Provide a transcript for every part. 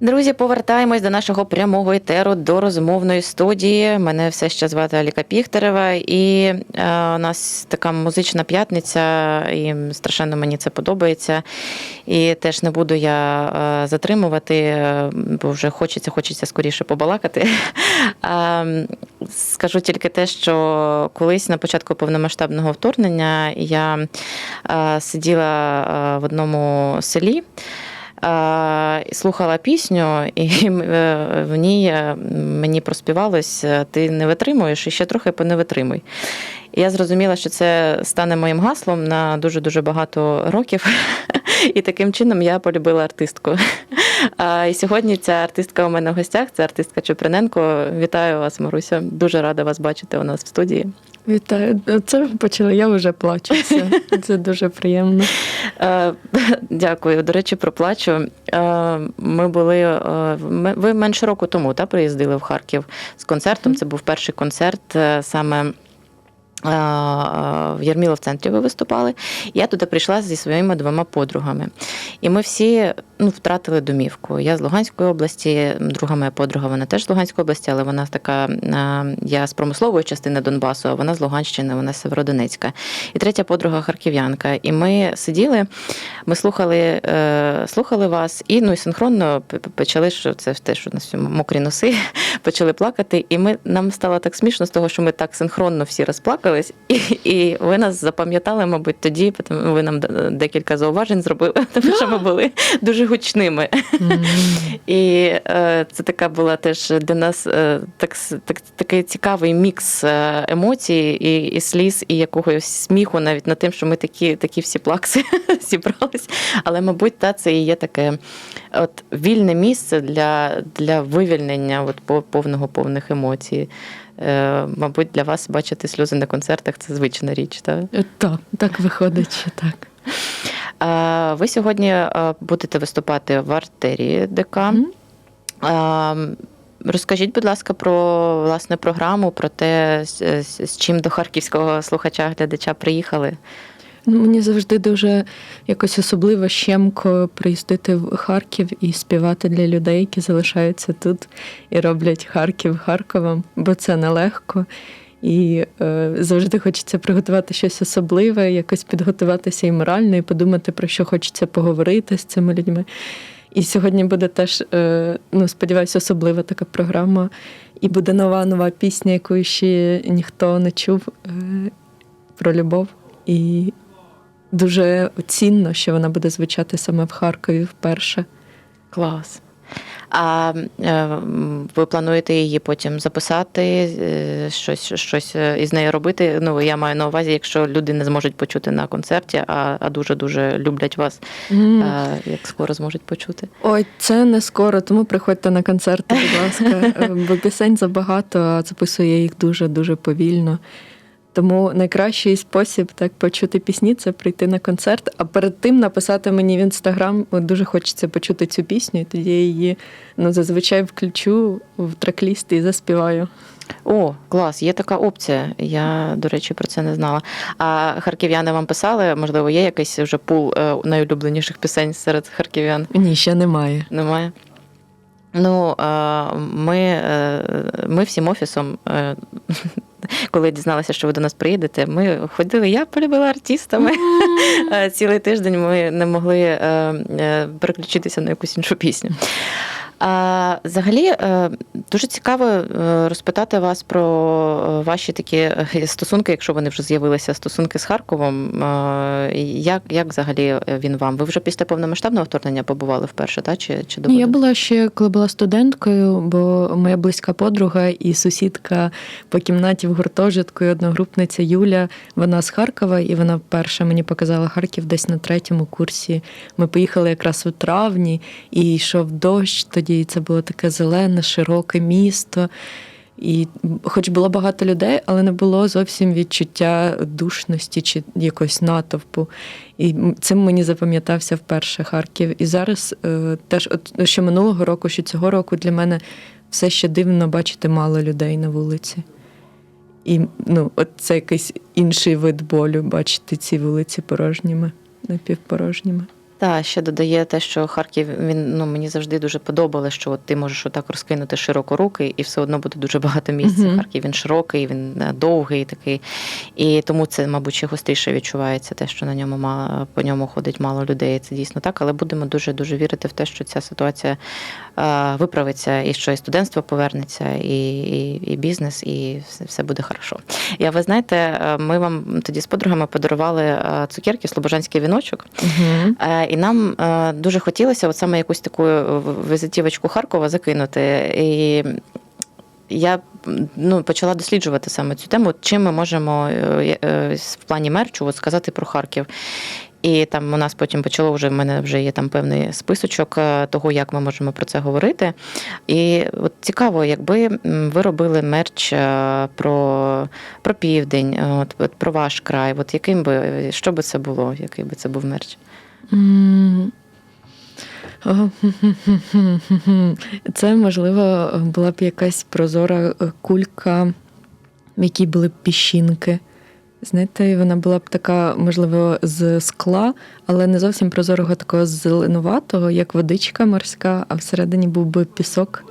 Друзі, повертаємось до нашого прямого етеру до розмовної студії. Мене все ще звати Аліка Піхтерева, і е, у нас така музична п'ятниця, і страшенно мені це подобається. І теж не буду я е, затримувати, е, бо вже хочеться, хочеться скоріше побалакати. Е, скажу тільки те, що колись на початку повномасштабного вторгнення я е, сиділа е, в одному селі. Слухала пісню, і е, в ній е, мені проспівалось е, Ти не витримуєш і ще трохи не витримуй. І я зрозуміла, що це стане моїм гаслом на дуже-дуже багато років. І таким чином я полюбила артистку. І сьогодні ця артистка у мене в гостях, це артистка Чуприненко. Вітаю вас, Маруся. Дуже рада вас бачити у нас в студії. Вітаю. Це почали, я вже плачу. Все. Це дуже приємно. Е, Дякую. До речі, про плачу. Е, Ми були е, ви менше року тому та, приїздили в Харків з концертом. Це був перший концерт саме. В Ярміло в центрі ви виступали. Я туди прийшла зі своїми двома подругами. І ми всі ну, втратили домівку. Я з Луганської області, друга моя подруга, вона теж з Луганської області, але вона така, е, я з промислової частини Донбасу, а вона з Луганщини, вона з Северодонецька. І третя подруга харків'янка. І ми сиділи, ми слухали, е, слухали вас, і ну і синхронно почали, що це те, що у нас мокрі носи, почали плакати. І ми нам стало так смішно з того, що ми так синхронно всі розплакались, і, і ви нас запам'ятали, мабуть, тоді, ви нам декілька зауважень зробили, тому що ми були дуже гучними. І е, це така була теж для нас е, так, так, такий цікавий мікс е, емоцій і, і сліз, і якогось сміху навіть над тим, що ми такі, такі всі плакси зібрались. Але, мабуть, та, це і є таке от, вільне місце для, для вивільнення от, повного повних емоцій. Е, мабуть, для вас бачити сльози на концертах це звична річ. Так? Е, Так, так виходить, що так. А, Ви сьогодні будете виступати в артерії ДК. Мгм. А, Розкажіть, будь ласка, про власне програму, про те, з чим до харківського слухача-глядача приїхали. Ну, мені завжди дуже якось особливо щемко приїздити в Харків і співати для людей, які залишаються тут і роблять Харків Харковом, бо це нелегко. І е, завжди хочеться приготувати щось особливе, якось підготуватися і морально, і подумати, про що хочеться поговорити з цими людьми. І сьогодні буде теж, е, ну, сподіваюся, особлива така програма. І буде нова нова пісня, яку ще ніхто не чув е, про любов. І дуже цінно, що вона буде звучати саме в Харкові вперше. Клас. А е, ви плануєте її потім записати, е, щось, щось е, із нею робити? Ну, я маю на увазі, якщо люди не зможуть почути на концерті, а, а дуже-дуже люблять вас, М. е, як скоро зможуть почути. Ой, це не скоро, тому приходьте на концерти, будь ласка. Бо пісень забагато, а записую я їх дуже дуже повільно. Тому найкращий спосіб так почути пісні це прийти на концерт, а перед тим написати мені в інстаграм. Дуже хочеться почути цю пісню, і тоді я її ну, зазвичай включу в трек-ліст і заспіваю. О, клас, є така опція. Я, до речі, про це не знала. А харків'яни вам писали, можливо, є якийсь вже пул е, найулюбленіших пісень серед харків'ян? Ні, ще немає. Немає? Ну, е, ми, е, ми всім офісом, коли дізналася, що ви до нас приїдете, ми ходили, я полюбила артистами. Цілий тиждень ми не могли е, е, переключитися на якусь іншу пісню. А, взагалі, е, дуже цікаво е, розпитати вас про е, ваші такі стосунки, якщо вони вже з'явилися, стосунки з Харковом. Як, як взагалі він вам? Ви вже після повномасштабного вторгнення побували вперше, та? чи, чи до я була ще коли була студенткою, бо моя близька подруга і сусідка по кімнаті в гуртожитку, і одногрупниця Юля, вона з Харкова, і вона вперше мені показала Харків десь на третьому курсі. Ми поїхали якраз у травні, і йшов дощ тоді. І Це було таке зелене, широке місто. І хоч було багато людей, але не було зовсім відчуття душності чи якогось натовпу. І цим мені запам'ятався вперше Харків. І зараз е, теж, от що минулого року, що цього року для мене все ще дивно бачити мало людей на вулиці. І ну, от це якийсь інший вид болю, бачити ці вулиці порожніми, напівпорожніми. Та ще додає те, що Харків він ну мені завжди дуже подобалося, що от ти можеш отак розкинути широко руки, і все одно буде дуже багато місця. Мгм. Харків він широкий, він е, довгий такий. І тому це, мабуть, ще гостріше відчувається, те, що на ньому мало, по ньому ходить мало людей. Це дійсно так, але будемо дуже дуже вірити в те, що ця ситуація виправиться, і що і студентство повернеться, і, і, і бізнес, і все, все буде хорошо. Я ви знаєте, е, ми вам тоді з подругами подарували е, цукерки, слобожанський віночок. Угу. Е, І нам е, дуже хотілося от саме якусь таку е, візитівочку Харкова закинути. І я ну, почала досліджувати саме цю тему, чим ми можемо е, е, в плані мерчу от, сказати про Харків. І там у нас потім почало вже в мене вже є там певний списочок е, того, як ми можемо про це говорити. І от цікаво, якби ви робили мерч е, про, про південь, е, от, от про ваш край, от яким би що би це було, який би це був мерч? Це, можливо, була б якась прозора кулька, в якій були б піщинки. Знаєте, вона була б така, можливо, з скла, але не зовсім прозорого, такого зеленуватого, як водичка морська, а всередині був би пісок.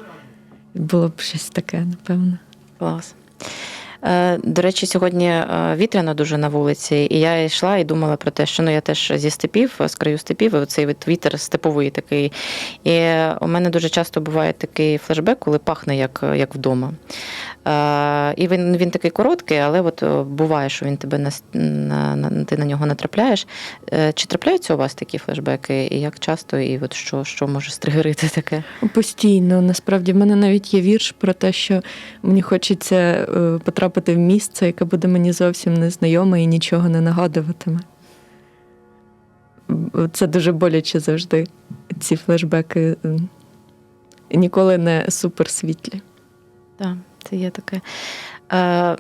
Було б щось таке, напевно. Клас. Е, До речі, сьогодні е, вітряно дуже на вулиці, і я йшла і думала про те, що ну я теж зі степів, з краю степів, і оцей от вітер степовий такий. І у мене дуже часто буває такий флешбек, коли пахне як, як вдома. Е, І він, він такий короткий, але от буває, що він тебе на, на, на ти на нього натрапляєш. Чи трапляються у вас такі флешбеки? І як часто, і от що, що може стригерити таке? Постійно. Насправді, в мене навіть є вірш про те, що мені хочеться е, потрапити в місце, яке буде мені зовсім незнайоме і нічого не нагадуватиме. Це дуже боляче завжди. Ці флешбеки е, ніколи не суперсвітлі. Так, це є таке. Е,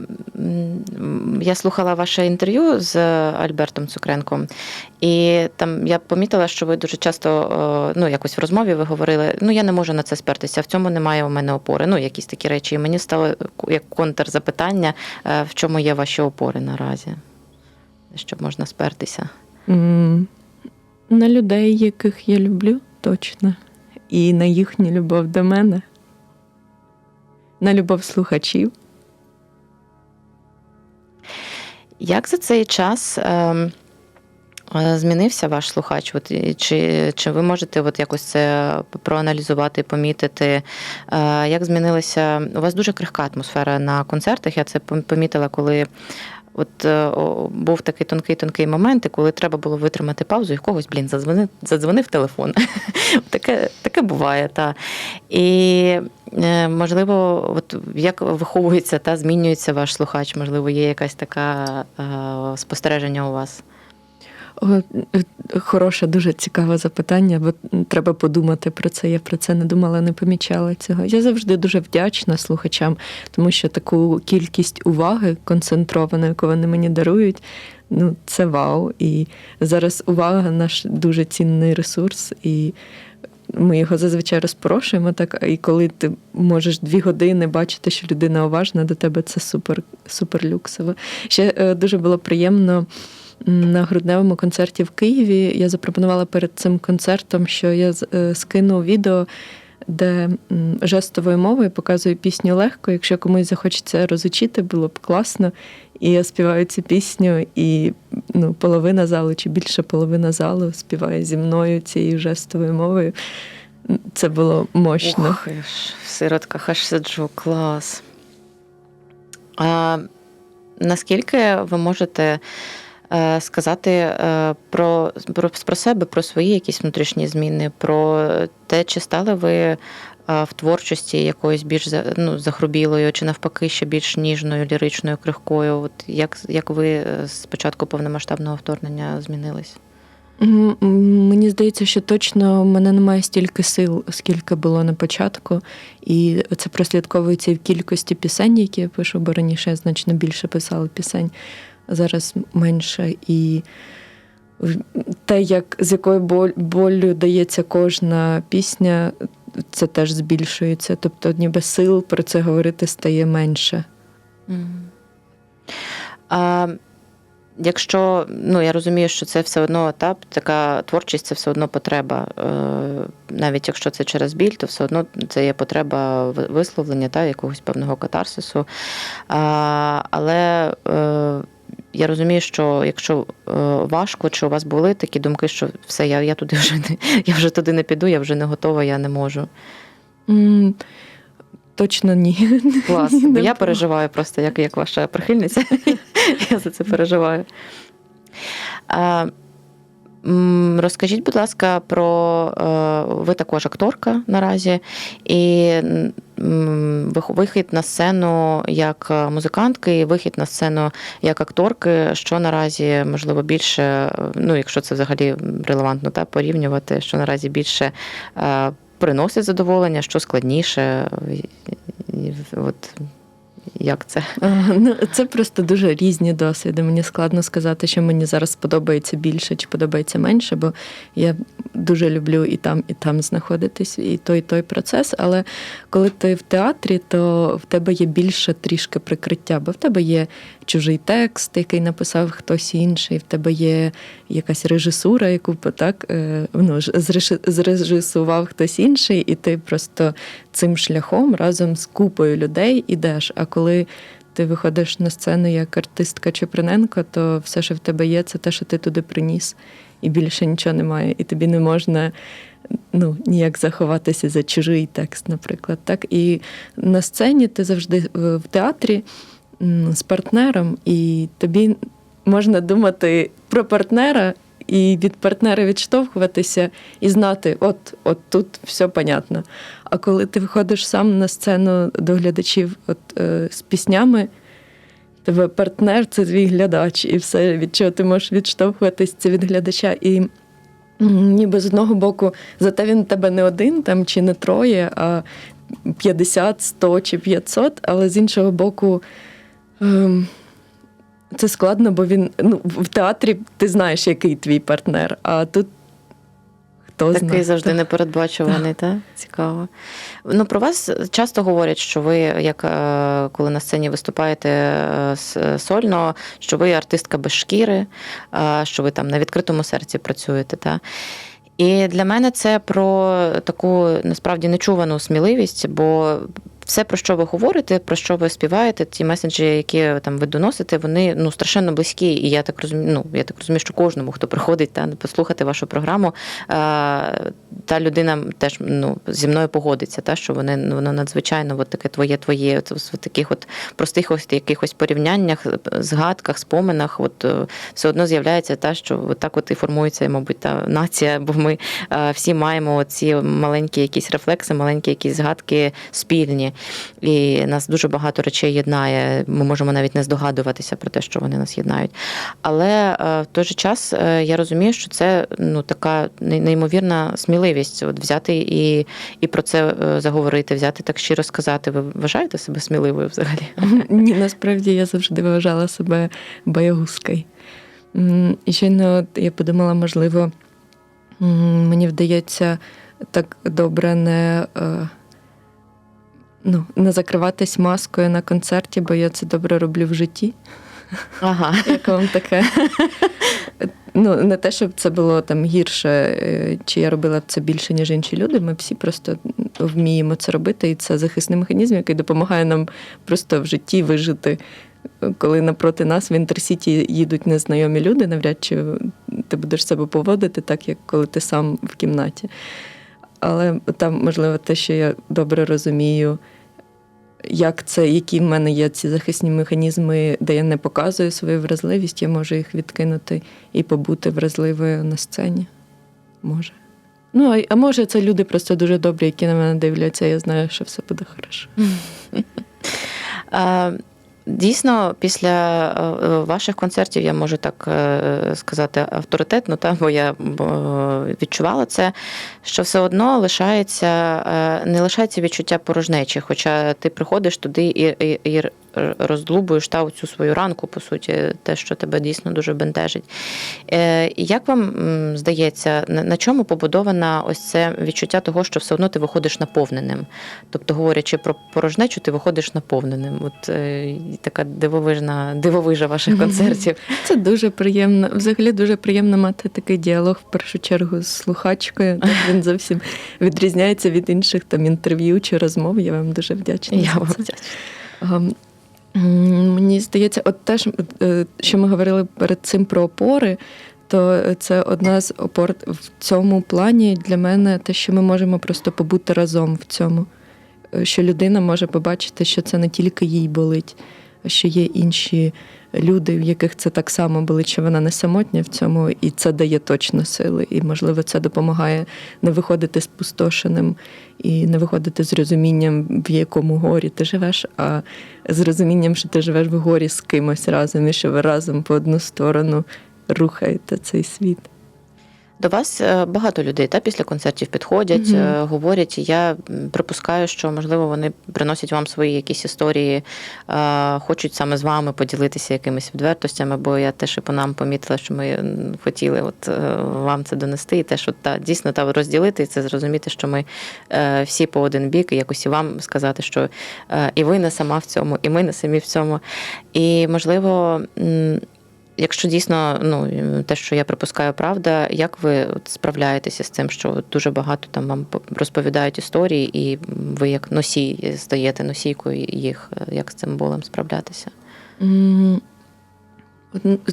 Я слухала ваше інтерв'ю з Альбертом Цукренком, і там я помітила, що ви дуже часто, е, ну, якось в розмові ви говорили, ну я не можу на це спертися, в цьому немає у мене опори. Ну, якісь такі речі. І мені стало як контрзапитання, е, в чому є ваші опори наразі, щоб можна спертися. На людей, яких я люблю, точно. І на їхню любов до мене, на любов слухачів. Як за цей час ем, е, змінився ваш слухач? От, чи, чи ви можете от якось це проаналізувати, помітити? Е, Як змінилася? У вас дуже крихка атмосфера на концертах. Я це помітила, коли. От е, о, був такий тонкий тонкий момент, коли треба було витримати паузу, і в когось, блін, задзвонив, задзвонив телефон. таке, таке буває, та. І е, можливо, от як виховується та змінюється ваш слухач? Можливо, є якась така е, спостереження у вас? Е, Хороше, дуже цікаве запитання, бо треба подумати про це. Я про це не думала, не помічала цього. Я завжди дуже вдячна слухачам, тому що таку кількість уваги концентрованої, яку вони мені дарують, ну це вау. І зараз увага наш дуже цінний ресурс, і ми його зазвичай розпорошуємо так. І коли ти можеш дві години бачити, що людина уважна до тебе, це супер, супер люксово. Ще е, дуже було приємно. На грудневому концерті в Києві я запропонувала перед цим концертом, що я е, скину відео, де жестовою мовою показую пісню легко. Якщо комусь захочеться розучити, було б класно. І я співаю цю пісню, і ну, половина залу чи більше половина залу співає зі мною цією жестовою мовою. Це було мощно. В сиротках аж сиджу, клас. А, наскільки ви можете сказати е, про, про, про себе, про свої якісь внутрішні зміни, про те, чи стали ви е, в творчості якоюсь більш ну, захрубілою, чи навпаки ще більш ніжною, ліричною, крихкою? От як, як ви е, з початку повномасштабного вторгнення змінились? Мені здається, що точно в мене немає стільки сил, скільки було на початку, і це прослідковується в кількості пісень, які я пишу, бо раніше я значно більше писала пісень, зараз менше. І те, як з якою боль, болю дається кожна пісня, це теж збільшується. Тобто, ніби сил про це говорити стає менше. А, якщо ну я розумію, що це все одно етап, така творчість це все одно потреба. Е, навіть якщо це через біль, то все одно це є потреба висловлення та якогось певного катарсису. Але е, я розумію, що якщо е, важко, чи у вас були такі думки, що все, я, я туди вже не я вже туди не піду, я вже не готова, я не можу. Mm, Точно ні. Клас. Ні, Бо я було. переживаю просто, як, як ваша прихильниця. я за це переживаю. Розкажіть, будь ласка, про е, ви також акторка наразі, і вихід на сцену як музикантки, і вихід на сцену як акторки, що наразі можливо більше, ну якщо це взагалі релевантно та порівнювати, що наразі більше е, приносить задоволення, що складніше, от як це? Ну, це просто дуже різні досвіди. Мені складно сказати, що мені зараз подобається більше чи подобається менше, бо я дуже люблю і там, і там знаходитись, і той, і той процес. Але коли ти в театрі, то в тебе є більше трішки прикриття, бо в тебе є чужий текст, який написав хтось інший, в тебе є якась режисура, яку так е, ну, зрежисував хтось інший, і ти просто цим шляхом разом з купою людей ідеш. А коли ти виходиш на сцену як артистка Чеприненко, то все, що в тебе є, це те, що ти туди приніс, і більше нічого немає. І тобі не можна ну, ніяк заховатися за чужий текст, наприклад. Так? І на сцені ти завжди в театрі з партнером, і тобі можна думати про партнера. І від партнера відштовхуватися і знати, от, от тут все понятно. А коли ти виходиш сам на сцену до глядачів от, е, з піснями, тебе партнер це твій глядач, і все, від чого ти можеш відштовхуватись, це від глядача. І ніби з одного боку, зате він тебе не один там чи не троє, а 50, 100 чи 500, але з іншого боку. Ем, це складно, бо він ну, в театрі ти знаєш, який твій партнер, а тут хто Такий знає. завжди непередбачуваний, так? Цікаво. Ну, про вас часто говорять, що ви, як е, коли на сцені виступаєте е, сольно, що ви артистка без шкіри, е, що ви там на відкритому серці працюєте. Та? І для мене це про таку насправді нечувану сміливість, бо все, про що ви говорите, про що ви співаєте, ті меседжі, які там ви доносите, вони ну страшенно близькі. І я так розумію, ну я так розумію, що кожному, хто приходить та послухати вашу програму, е, та людина теж ну зі мною погодиться, та що вони ну, воно надзвичайно от таке твоє, твоє от, в таких от простих ось якихось порівняннях, згадках, споминах, от е, все одно з'являється та, що так от і формується, мабуть, та нація, бо ми е, всі маємо ці маленькі якісь рефлекси, маленькі якісь згадки спільні. І нас дуже багато речей єднає. Ми можемо навіть не здогадуватися про те, що вони нас єднають. Але е, в той же час е, я розумію, що це ну така неймовірна сміливість от взяти і, і про це е, заговорити, взяти так щиро сказати. Ви вважаєте себе сміливою взагалі? Ні, насправді я завжди вважала себе боягузкою. І щойно я подумала, можливо, мені вдається так добре не, ну, не закриватись маскою на концерті, бо я це добре роблю в житті. Ага. Як вам таке? Ну, не те, щоб це було там гірше, е, чи я робила це більше, ніж інші люди. Ми всі просто вміємо це робити, і це захисний механізм, який допомагає нам просто в житті вижити. Коли напроти нас в інтерсіті їдуть незнайомі люди, навряд чи ти будеш себе поводити так, як коли ти сам в кімнаті. Але там, можливо, те, що я добре розумію, як це, які в мене є ці захисні механізми, де я не показую свою вразливість, я можу їх відкинути і побути вразливою на сцені. Може. Ну, а, може, це люди просто дуже добрі, які на мене дивляться, я знаю, що все буде хорошо. Е, Дійсно, після е, ваших концертів я можу так е, сказати авторитетно, та, бо я е, відчувала це, що все одно лишається, е, не лишається відчуття порожнечі. Хоча ти приходиш туди і, і, і роздлубуєш та цю свою ранку, по суті, те, що тебе дійсно дуже бентежить. Е, Як вам здається, на чому побудована ось це відчуття того, що все одно ти виходиш наповненим? Тобто, говорячи про порожнечу, ти виходиш наповненим. От е, така дивовижна, дивовижа ваших концертів. Це дуже приємно. Взагалі дуже приємно мати такий діалог в першу чергу з слухачкою. Так він зовсім відрізняється від інших там інтерв'ю чи розмов. Я вам дуже вдячна. Я вам вдячна. Мені здається, от теж, е, що ми говорили перед цим про опори, то це одна з опор в цьому плані для мене те, що ми можемо просто побути разом в цьому. Е, Що людина може побачити, що це не тільки їй болить, що є інші люди, в яких це так само болить, що вона не самотня в цьому, і це дає точно сили. І, можливо, це допомагає не виходити спустошеним і не виходити з розумінням, в якому горі ти живеш, а з розумінням, що ти живеш в горі з кимось разом, і що ви разом по одну сторону рухаєте цей світ. До вас е, багато людей та після концертів підходять, Мгм. е, говорять. Я припускаю, що можливо вони приносять вам свої якісь історії, е, хочуть саме з вами поділитися якимись відвертостями, бо я теж і по нам помітила, що ми хотіли от вам це донести, і теж от, та дійсно та розділити і це зрозуміти, що ми всі по один бік, і якось і вам сказати, що і ви не сама в цьому, і ми не самі в цьому. І можливо. Якщо дійсно ну те, що я припускаю, правда, як ви справляєтеся з цим, що дуже багато там вам розповідають історії, і ви як носій стаєте носійкою їх, як з цим болем справлятися?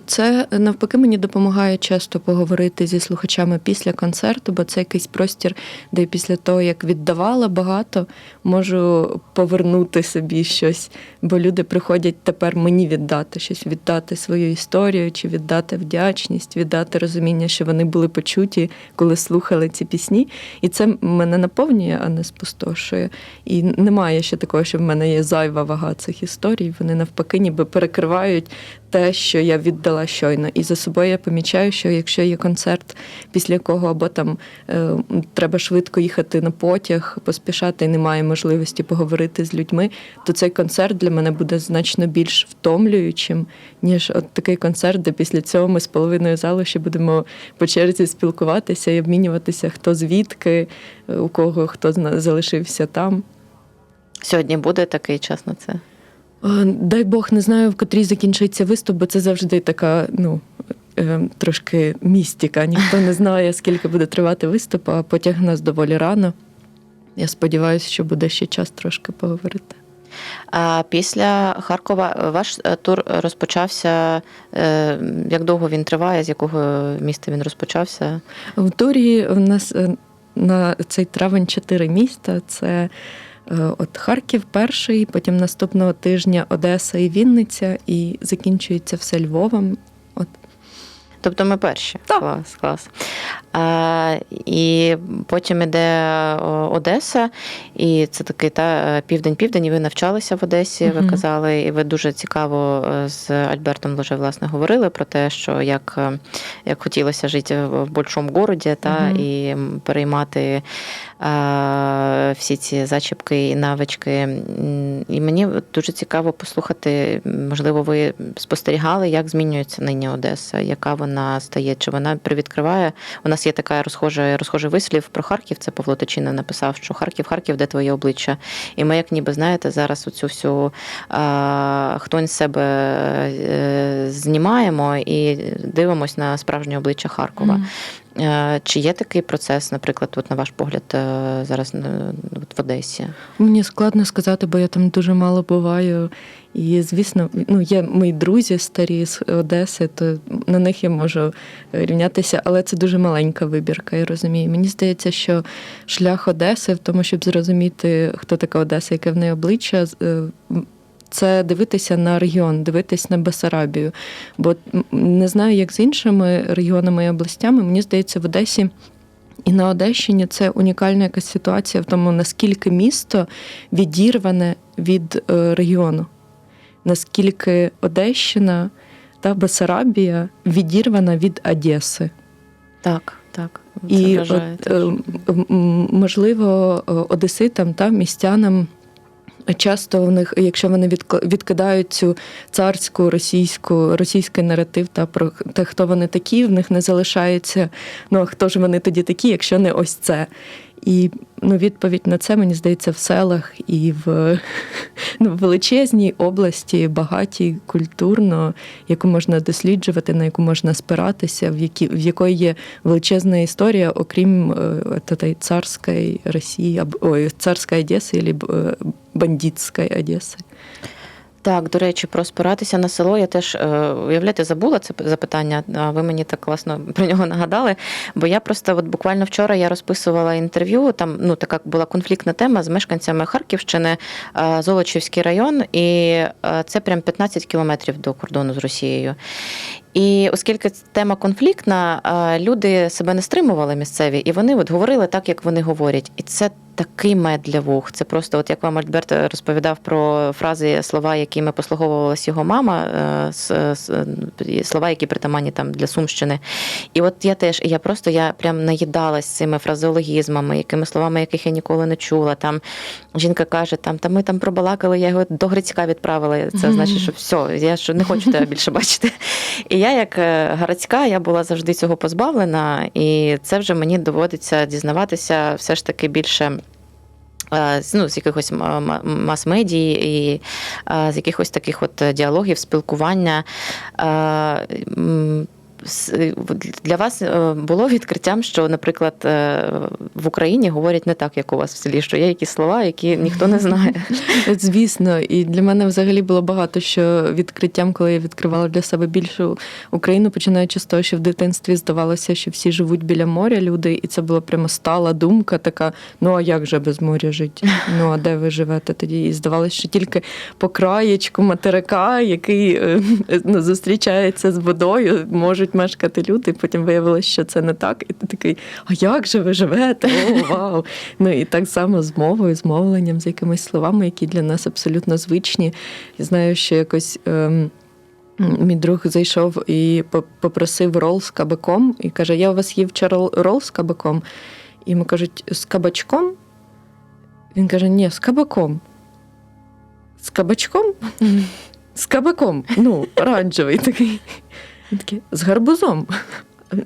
Це навпаки мені допомагає часто поговорити зі слухачами після концерту, бо це якийсь простір, де після того, як віддавала багато, можу повернути собі щось. Бо люди приходять тепер мені віддати щось, віддати свою історію, чи віддати вдячність, віддати розуміння, що вони були почуті, коли слухали ці пісні. І це мене наповнює, а не спустошує. І немає ще такого, що в мене є зайва вага цих історій. Вони навпаки, ніби перекривають те, що я віддала щойно. І за собою я помічаю, що якщо є концерт, після якого або там е, треба швидко їхати на потяг, поспішати, і немає можливості поговорити з людьми, то цей концерт для мене буде значно більш втомлюючим, ніж от такий концерт, де після цього ми з половиною залу ще будемо по черзі спілкуватися і обмінюватися, хто звідки, е, у кого хто залишився там. Сьогодні буде такий час на це? Е, Дай Бог, не знаю, в котрій закінчиться виступ, бо це завжди така, ну. е, Трошки містика. Ніхто не знає, скільки буде тривати виступ, а потяг нас доволі рано. Я сподіваюся, що буде ще час трошки поговорити. А після Харкова ваш е, тур розпочався. Як довго він триває? З якого міста він розпочався? В турі у нас на цей травень чотири міста: це от Харків перший, потім наступного тижня Одеса і Вінниця, і закінчується все Львовом. От Тобто ми перші. Так. Клас, клас. А, і потім іде Одеса, і це такий та південь-південь, і ви навчалися в Одесі, ви казали, і ви дуже цікаво е, з Альбертом вже власне говорили про те, що як, е, як хотілося жити в большому городі, та і переймати всі ці зачіпки і навички. І мені дуже цікаво послухати, можливо, ви спостерігали, як змінюється нині Одеса, яка вона стає, чи вона привідкриває. У нас є така розхожа, розхожий вислів про Харків. Це Павло Точина написав, що Харків, Харків, де твоє обличчя. І ми, як ніби знаєте, зараз оцю всю хтось себе е, знімаємо і дивимось на справжнє обличчя Харкова. Е, Чи є такий процес, наприклад, от на ваш погляд, е, зараз е, от в Одесі? Мені складно сказати, бо я там дуже мало буваю. І, звісно, ну, є мої друзі старі з Одеси, то на них я можу рівнятися, але це дуже маленька вибірка, я розумію. Мені здається, що шлях Одеси в тому, щоб зрозуміти, хто така Одеса, яке в неї обличчя, е, це дивитися на регіон, дивитись на Бесарабію. Бо не знаю, як з іншими регіонами і областями, мені здається, в Одесі. І на Одещині це унікальна якась ситуація в тому, наскільки місто відірване від е, регіону, наскільки Одещина та Бесарабія відірвана від Одеси. Так, так. Це І вражає от, е, можливо, е, одеситам та містянам Часто в них, якщо вони відк- відкидають цю царську російську російський наратив та про те, хто вони такі, в них не залишається. Ну а хто ж вони тоді такі, якщо не ось це? І ну, відповідь на це мені здається в селах і в ну, величезній області, багатій культурно, яку можна досліджувати, на яку можна спиратися, в які в якої є величезна історія, окрім е, царської Росії, або ой, царської Одеси або е, бандитської Одеси. Так, до речі, про спиратися на село. Я теж е, уявляєте, забула це запитання. А ви мені так класно про нього нагадали. Бо я просто от буквально вчора я розписувала інтерв'ю. Там ну така була конфліктна тема з мешканцями Харківщини, е, Золочівський район, і е, це прям 15 кілометрів до кордону з Росією. І оскільки тема конфліктна, люди себе не стримували місцеві, і вони от говорили так, як вони говорять. І це такий мед для вух. Це просто, от як вам Альберт розповідав про фрази, слова, якими послуговувалась його мама, е, слова, які притаманні там для Сумщини. І от я теж, я просто я прям наїдалась цими фразеологізмами, якими словами, яких я ніколи не чула. Там жінка каже, там та ми там пробалакали, я його до Грицька відправила. Це значить, що все, я що не хочу тебе більше бачити. І я, як е, городська, я була завжди цього позбавлена, і це вже мені доводиться дізнаватися все ж таки більше. Е, Ну, з якихось м- м- мас-медій і е, з якихось таких от діалогів, спілкування. Е, Для вас е, було відкриттям, що, наприклад, е, в Україні говорять не так, як у вас в селі, що є якісь слова, які ніхто не знає. Звісно, і для мене взагалі було багато що відкриттям, коли я відкривала для себе більшу Україну, починаючи з того, що в дитинстві здавалося, що всі живуть біля моря, люди, і це була прямо стала думка така: ну а як же без моря жити? Ну а де ви живете тоді? І здавалося, що тільки по краєчку материка, який ну, зустрічається з водою, можуть мешкати люди. Потім виявилося, що це не так. І ти такий, а як же ви живете? О, вау! Ну і так само з мовою, з мовленням, з якимись словами, які для нас абсолютно звичні. Я знаю, що якось. Ем... Мій друг зайшов і попросив рол з кабаком, і каже: Я у вас їв вчора рол з кабаком. І йому кажуть, з кабачком? Він каже: Ні, з кабаком. З кабачком? З кабаком. Ну, оранжевий такий. Він такий, з гарбузом.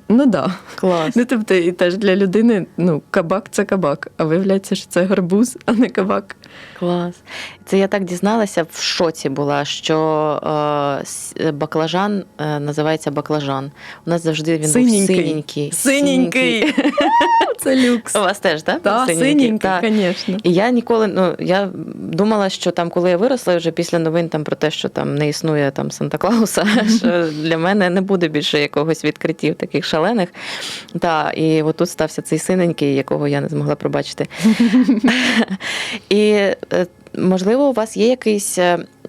Ну так. Да. Клас. Ну, тобто, і теж для людини ну, кабак це кабак, а виявляється, що це гарбуз, а не кабак. Клас. Це я так дізналася, в шоці була, що е, баклажан е, називається баклажан. У нас завжди він Синенький. був синенький. Синенький. Це люкс. У вас теж, так? Так, синенький, звісно. І я ніколи, ну я думала, що там, коли я виросла, вже після новин там про те, що там не існує там Санта Клауса, що для мене не буде більше якогось відкриттів таких шалених. Та, і отут стався цей синенький, якого я не змогла пробачити. І е, можливо, у вас є якийсь.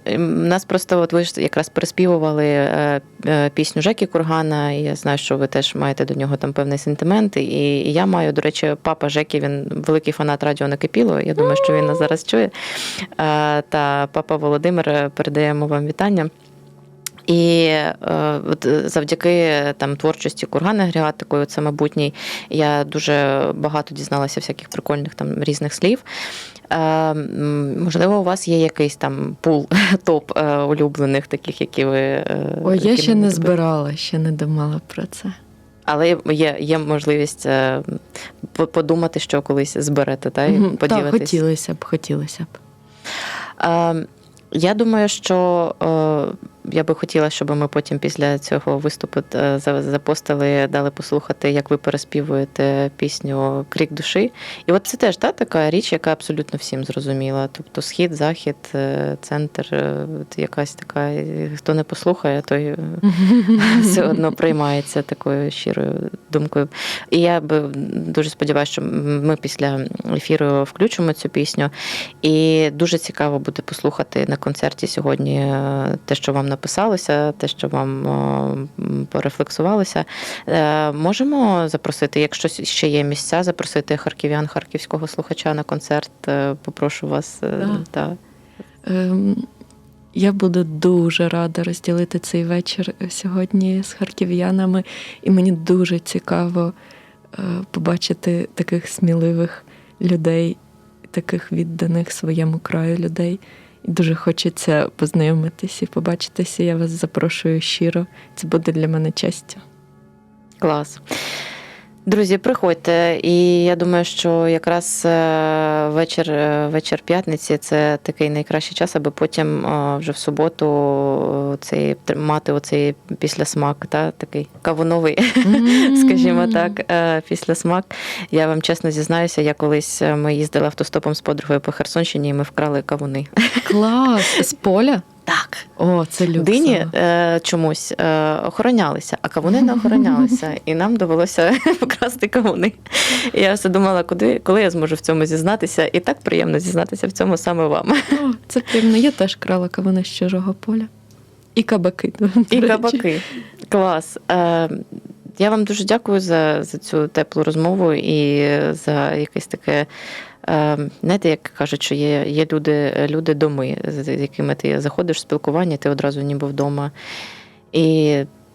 Е, м, Нас просто, от ви ж якраз переспівували е, е, пісню Жекі Кургана, і я знаю, що ви теж маєте до нього там певний сентимент. І, я маю, до речі, папа Жекі, він великий фанат радіо Накипіло. Я думаю, що він нас зараз чує. Е, Та папа Володимир, передаємо вам вітання. І е, от завдяки там творчості Кургана Агрегат, такої от самобутній, я дуже багато дізналася всяких прикольних там різних слів. Е, м, можливо, у вас є якийсь там пул топ е, улюблених, таких, які ви. Ой, які я ще не збирала, ще не думала про це. Але є, є можливість е, подумати, що колись зберете, та, і Мгм, Так, поділитись. хотілося б, хотілося б. Е, Я думаю, що е, я би хотіла, щоб ми потім після цього виступу е, запостили, дали послухати, як ви переспівуєте пісню Крик душі. І от це теж та, така річ, яка абсолютно всім зрозуміла. Тобто схід, захід, е, центр, е, якась така, хто не послухає, той все одно приймається такою щирою думкою. І я би дуже сподіваюся, що ми після ефіру включимо цю пісню. І дуже цікаво буде послухати на концерті сьогодні те, що вам написалося, те, що вам е, порефлексувалося. Е, Можемо запросити, якщо ще є місця, запросити харків'ян, харківського слухача на концерт. Е, Попрошу вас. е, Да. Ем, Я буду дуже рада розділити цей вечір сьогодні з харків'янами, і мені дуже цікаво побачити таких сміливих людей, таких відданих своєму краю людей. І дуже хочеться познайомитися і побачитися. Я вас запрошую щиро. Це буде для мене честю. Клас. Друзі, приходьте, і я думаю, що якраз е, вечір, е, вечір п'ятниці це такий найкращий час, аби потім е, вже в суботу цей мати оцей післясмак, та такий кавуновий, скажімо так, післясмак. Я вам чесно зізнаюся, я колись ми їздили автостопом з подругою по Херсонщині, і ми вкрали кавуни. Клас! З поля? Так. О, це люкс. Дині е, чомусь е, охоронялися, а кавуни не охоронялися. І нам довелося вкрасти кавуни. І я все думала, куди, коли я зможу в цьому зізнатися, і так приємно зізнатися в цьому саме вам. О, це приємно. Я теж крала кавуни з чужого поля. І кабаки. до І кабаки. Клас. Е, я вам дуже дякую за, за цю теплу розмову і за якесь таке. Е, Знаєте, як кажуть, що є, є люди, люди доми, з якими ти заходиш в спілкування, ти одразу ніби вдома. І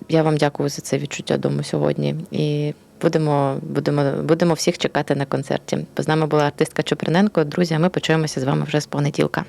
я вам дякую за це відчуття дому сьогодні. І будемо, будемо, будемо всіх чекати на концерті. З нами була артистка Чуприненко. Друзі, ми почуємося з вами вже з понеділка.